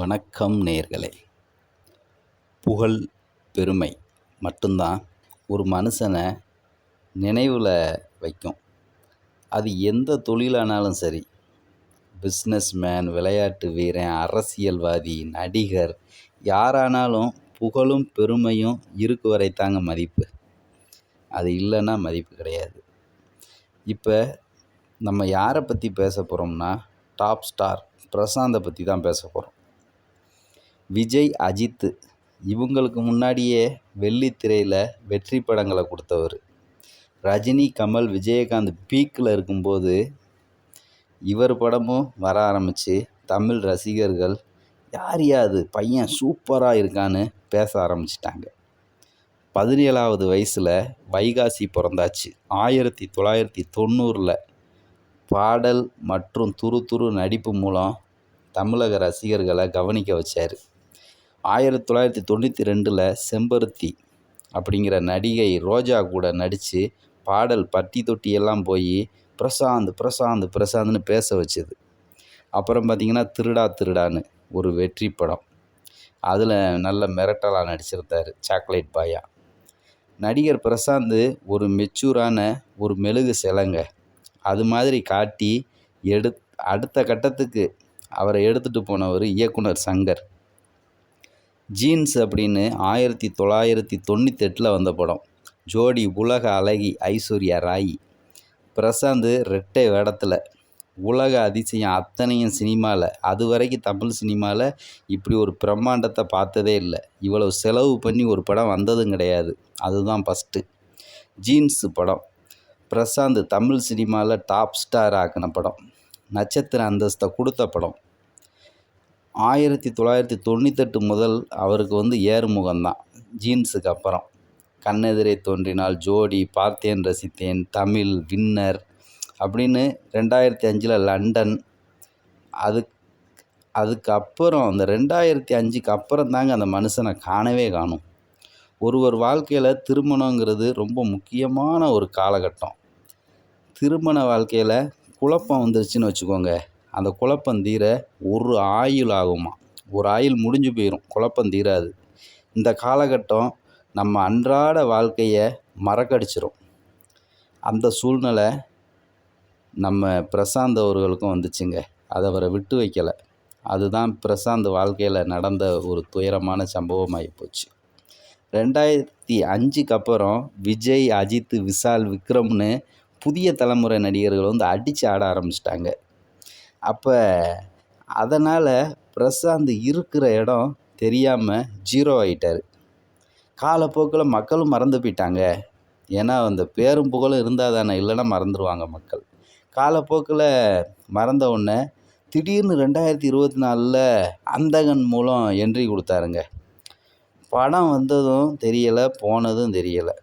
வணக்கம் நேர்களே. புகழ் பெருமை மட்டும்தான் ஒரு மனுஷனை நினைவில் வைக்கும். அது எந்த தொழிலானாலும் சரி பிஸ்னஸ் மேன் விளையாட்டு வீரன் அரசியல்வாதி நடிகர் யாரானாலும் புகழும் பெருமையும் இருக்கு வரை தாங்க மதிப்பு. அது இல்லைன்னா மதிப்பு கிடையாது. இப்போ நம்ம யாரை பற்றி பேச போகிறோம்னா டாப் ஸ்டார் பிரசாந்தை பற்றி தான் பேச போகிறோம் விஜய் அஜித்து இவங்களுக்கு முன்னாடியே வெள்ளித்திரையில் வெற்றி படங்களை கொடுத்தவர். ரஜினி கமல் விஜயகாந்த் பீக்கில் இருக்கும்போது இவர் படமும் வர ஆரம்பித்து தமிழ் ரசிகர்கள் யார் யாது பையன் சூப்பராக இருக்கான்னு பேச ஆரம்பிச்சிட்டாங்க. பதினேழாவது வயசில் வைகாசி பிறந்தாச்சு. ஆயிரத்தி தொள்ளாயிரத்தி தொண்ணூறில் பாடல் மற்றும் துரு துரு நடிப்பு மூலம் தமிழக ரசிகர்களை கவனிக்க வச்சார். ஆயிரத்தி தொள்ளாயிரத்தி தொண்ணூற்றி ரெண்டில் செம்பருத்தி அப்படிங்கிற நடிகை ரோஜா கூட நடித்து பாடல் பட்டி தொட்டி எல்லாம் போய் பிரசாந்த் பிரசாந்த் பிரசாந்த்னு பேச வச்சது. அப்புறம் பார்த்திங்கன்னா திருடா திருடான்னு ஒரு வெற்றி படம். அதில் நல்ல மிரட்டலாக நடிச்சிருந்தார் சாக்லேட் பாயா. நடிகர் பிரசாந்த் ஒரு மெச்சூரான ஒரு மெழுகு சிலைங்க. அது மாதிரி காட்டி எடு அடுத்த கட்டத்துக்கு அவரை எடுத்துகிட்டு போனவர் இயக்குனர் சங்கர். ஜீன்ஸ் அப்படின்னு ஆயிரத்தி தொள்ளாயிரத்தி தொண்ணூத்தெட்டில் வந்த படம். ஜோடி உலக அழகி ஐஸ்வர்யா ராய். பிரசாந்த் ரெட்டை வேடத்தில். உலக அதிசயம் அத்தனையும் சினிமாவில் அது வரைக்கும் தமிழ் சினிமாவில் இப்படி ஒரு பிரம்மாண்டத்தை பார்த்ததே இல்லை. இவ்வளவு செலவு பண்ணி ஒரு படம் வந்ததும் கிடையாது. அதுதான் ஃபஸ்ட்டு ஜீன்ஸு படம். பிரசாந்த் தமிழ் சினிமாவில் டாப் ஸ்டார் ஆக்கின படம். நட்சத்திர அந்தஸ்தை கொடுத்த படம். ஆயிரத்தி தொள்ளாயிரத்தி தொண்ணூத்தெட்டு முதல் அவருக்கு வந்து ஏறுமுகம்தான். ஜீன்ஸுக்கு அப்புறம். கண்ணெதிரே தோன்றினால் ஜோடி பார்த்தேன் ரசித்தேன் தமிழ் வின்னர் அப்படின்னு ரெண்டாயிரத்தி அஞ்சில் லண்டன். அதுக்கு அதுக்கப்புறம் அந்த ரெண்டாயிரத்தி அஞ்சுக்கு அப்புறம் தாங்க அந்த மனுஷனை காணவே காணும். ஒருவர் வாழ்க்கையில் திருமணங்கிறது ரொம்ப முக்கியமான ஒரு காலகட்டம். திருமண வாழ்க்கையில் குழப்பம் வந்துருச்சுன்னு வச்சுக்கோங்க. அந்த குழப்பம் தீர ஒரு ஆயுள் ஆகுமா ஒரு ஆயுள் முடிஞ்சு போயிடும் குழப்பம் தீராது. இந்த காலகட்டம் நம்ம அன்றாட வாழ்க்கையை மறக்கடிச்சிரும். அந்த சூழ்நிலை நம்ம பிரசாந்த் அவர்களுக்கும் வந்துச்சுங்க. அதை அவரை விட்டு வைக்கலை. அதுதான் பிரசாந்த் வாழ்க்கையில் நடந்த ஒரு துயரமான சம்பவமாகி போச்சு. ரெண்டாயிரத்தி அஞ்சுக்கு அப்புறம் விஜய் அஜித் விஷால் விக்ரம்னு புதிய தலைமுறை நடிகர்கள் வந்து அடித்து ஆட ஆரம்பிச்சிட்டாங்க. அப்போ அதனால் பிரசாந்த் இருக்கிற இடம் தெரியாமல் ஜீரோ ஆகிட்டார் காலப்போக்கில் மக்களும் மறந்து போயிட்டாங்க. ஏன்னா அந்த பேரும் புகழும் இருந்தால் தானே இல்லைன்னா மறந்துடுவாங்க மக்கள். காலப்போக்கில் மறந்த உடனே திடீர்னு ரெண்டாயிரத்தி இருபத்தி நாலில் அந்தகன் மூலம் என்ட்ரி கொடுத்தாருங்க. படம் வந்ததும் தெரியலை போனதும் தெரியலை.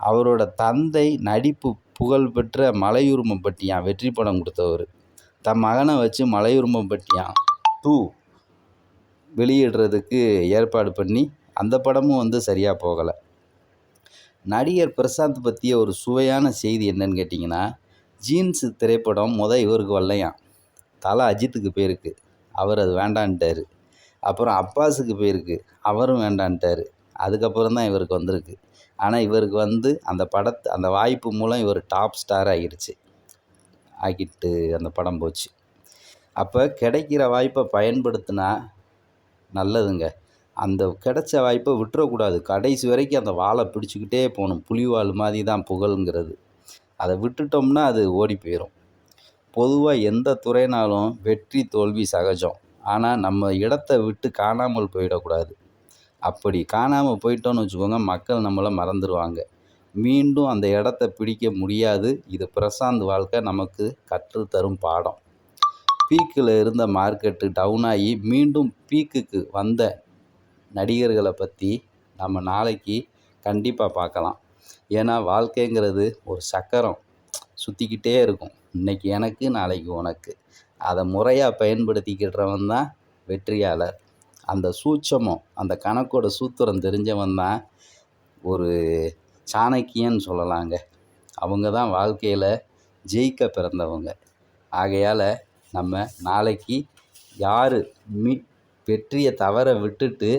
அவரோட தந்தை நடிப்பு புகழ்பெற்ற மலையுருமம்பட்டியான் வெற்றி படம் கொடுத்தவர். தன் மகனை வச்சு மலையுரும்பம்பட்டியான் டூ வெளியிடுறதுக்கு ஏற்பாடு பண்ணி அந்த படமும் வந்து சரியாக போகலை. நடிகர் பிரசாந்த் பற்றிய ஒரு சுவையான செய்தி என்னன்னு கேட்டிங்கன்னா ஜீன்ஸு திரைப்படம் முத இவருக்கு வரலையாம் தலை அஜித்துக்கு போயிருக்கு. அவர் அது வேண்டான்ட்டார். அப்புறம் அப்பாஸுக்கு போயிருக்கு. அவரும் வேண்டான்ட்டார். அதுக்கப்புறம் தான் இவருக்கு வந்திருக்கு. ஆனால் இவருக்கு வந்து அந்த படத்து அந்த வாய்ப்பு மூலம் இவர் டாப் ஸ்டார் ஆகிடுச்சு ஆக்கிட்டு அந்த படம் போச்சு. அப்போ கிடைக்கிற வாய்ப்பை பயன்படுத்தினா நல்லதுங்க. அந்த கிடைச்ச வாய்ப்பை விட்டுறக்கூடாது. கடைசி வரைக்கும் அந்த வாழை பிடிச்சிக்கிட்டே போகணும். புலிவால் மாதிரி தான் புகழுங்கிறது. அதை விட்டுட்டோம்னா அது ஓடி போயிடும் பொதுவாக எந்த துறைனாலும் வெற்றி தோல்வி சகஜம். ஆனால் நம்ம இடத்த விட்டு காணாமல் போயிடக்கூடாது. அப்படி காணாமல் போயிட்டோன்னு வச்சுக்கோங்க மக்கள் நம்மளை மறந்துடுவாங்க மீண்டும் அந்த இடத்த பிடிக்க முடியாது. இது பிரசாந்த் வாழ்க்கை நமக்கு கற்றுத்தரும் பாடம். பீக்கில் இருந்த மார்க்கெட்டு டவுன் ஆகி மீண்டும் பீக்குக்கு வந்த நடிகர்களை பற்றி நம்ம நாளைக்கு கண்டிப்பாக பார்க்கலாம். ஏன்னா வாழ்க்கைங்கிறது ஒரு சக்கரம். சுற்றிக்கிட்டே இருக்கும். இன்றைக்கி எனக்கு நாளைக்கு உனக்கு. அதை முறையாக பயன்படுத்திக்கிட்டவன் தான் வெற்றியாளர். அந்த சூட்சமம் அந்த கணக்கோட சூத்திரம் தெரிஞ்சவன் தான் ஒரு சாணக்கியன்னு சொல்லலாங்க. அவங்க தான் வாழ்க்கையில் ஜெயிக்க பிறந்தவங்க. ஆகையால் நம்ம நாளைக்கு யார் மீ வெற்றியை தவற விட்டுட்டு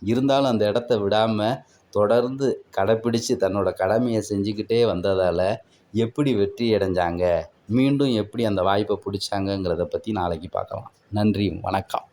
இருந்தாலும் அந்த இடத்த விடாமல் தொடர்ந்து கடைப்பிடித்து தன்னோட கடமையை செஞ்சுக்கிட்டே வந்ததால் எப்படி வெற்றி அடைஞ்சாங்க? மீண்டும் எப்படி அந்த வாய்ப்பை பிடிச்சாங்கங்கிறத பற்றி நாளைக்கு பார்க்கலாம். நன்றி வணக்கம்.